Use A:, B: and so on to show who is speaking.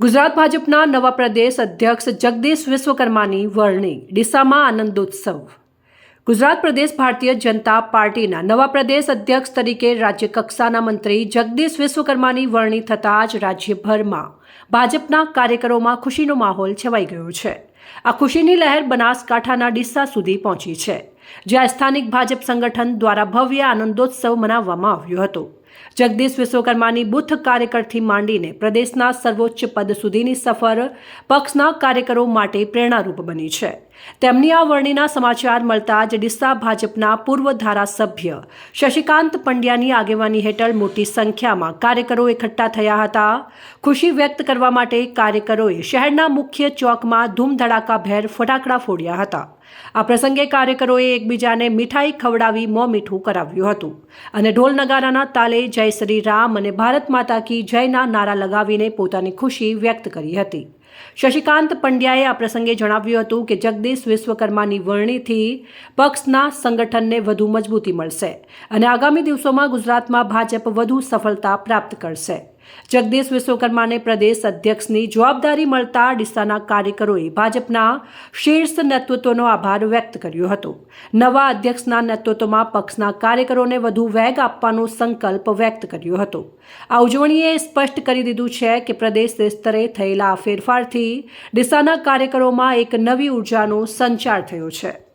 A: ગુજરાત ભાજપના નવા પ્રદેશ અધ્યક્ષ જગદીશ વિશ્વકર્માની વરણી ડીસામાં આનંદોત્સવ. ગુજરાત પ્રદેશ ભારતીય જનતા પાર્ટીના નવા પ્રદેશ અધ્યક્ષ તરીકે રાજ્ય કક્ષાના મંત્રી જગદીશ વિશ્વકર્માની વરણી થતાં જ રાજ્યભરમાં ભાજપના કાર્યકરોમાં ખુશીનો માહોલ છવાઈ ગયો છે. આ ખુશીની લહેર બનાસકાંઠાના ડિસ્સા સુધી પહોંચી છે, જ્યાં સ્થાનિક ભાજપ સંગઠન દ્વારા ભવ્ય આનંદોત્સવ મનાવવામાં આવ્યો હતો. જગદીશ વિશ્વકર્માની બુથ કાર્યકરથી માંડીને પ્રદેશના સર્વોચ્ચ પદ સુધીની સફર પક્ષના કાર્યકરો માટે પ્રેરણારૂપ બની છે. તેમની આ વરણીના સમાચાર મળતા જ ડીસા ભાજપના પૂર્વ ધારાસભ્ય શશિકાંત પંડ્યાની આગેવાની હેઠળ મોટી સંખ્યામાં કાર્યકરો એકઠા થયા હતા. ખુશી વ્યક્ત કરવા માટે કાર્યકરોએ શહેરના મુખ્ય ચોકમાં ધૂમધડાકાભેર ફટાકડા ફોડ્યા હતા. આ પ્રસંગે કાર્યકરોએ એકબીજાને મીઠાઈ ખવડાવી મોં મીઠું કરાવ્યું હતું અને ઢોલ નગારાના તાલે જય શ્રી રામ અને ભારત માતા કી જયના નારા લગાવીને પોતાની ખુશી વ્યક્ત કરી હતી. શશિકાંત પંડ્યાએ આ પ્રસંગે જણાવ્યું હતું કે જગદીશ વિશ્વકર્માની વરણીથી પક્ષના સંગઠનને વધુ મજબૂતી મળશે અને આગામી દિવસોમાં ગુજરાતમાં ભાજપ વધુ સફળતા પ્રાપ્ત કરશે. જગદીશ વિશ્વકર્માને પ્રદેશ અધ્યક્ષની જવાબદારી મળતા ડીસાના કાર્યકરોએ ભાજપના શીર્ષ નેતૃત્વનો આભાર વ્યક્ત કર્યો હતો. નવા અધ્યક્ષના નેતૃત્વમાં પક્ષના કાર્યકરોને વધુ વેગ આપવાનો સંકલ્પ વ્યક્ત કર્યો હતો. આ ઉજવણીએ સ્પષ્ટ કરી દીધું છે કે પ્રદેશ સ્તરે થયેલા ફેરફારથી ડીસાના કાર્યકરોમાં એક નવી ઉર્જાનો સંચાર થયો છે.